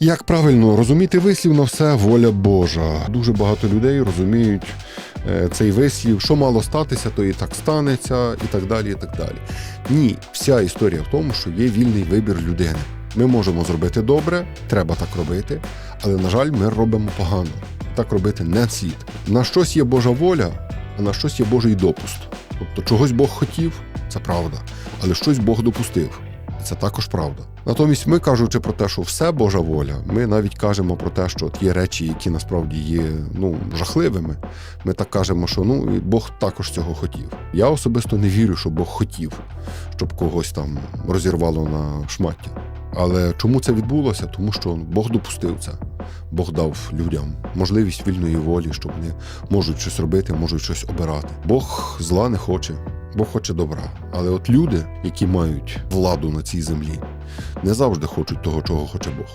Як правильно розуміти вислів на все воля Божа? Дуже багато людей розуміють е, цей вислів, що мало статися, то і так станеться, і так далі. і так далі. Ні, вся історія в тому, що є вільний вибір людини. Ми можемо зробити добре, треба так робити, але, на жаль, ми робимо погано. Так робити не слід. На щось є Божа воля, а на щось є Божий допуст. Тобто чогось Бог хотів, це правда, але щось Бог допустив. Це також правда. Натомість, ми кажучи про те, що все Божа воля, ми навіть кажемо про те, що є речі, які насправді є ну жахливими. Ми так кажемо, що ну Бог також цього хотів. Я особисто не вірю, що Бог хотів, щоб когось там розірвало на шмаття. Але чому це відбулося? Тому що Бог допустив це. Бог дав людям можливість вільної волі, що вони можуть щось робити, можуть щось обирати. Бог зла не хоче. Бог хоче добра. Але от люди, які мають владу на цій землі, не завжди хочуть того, чого хоче Бог.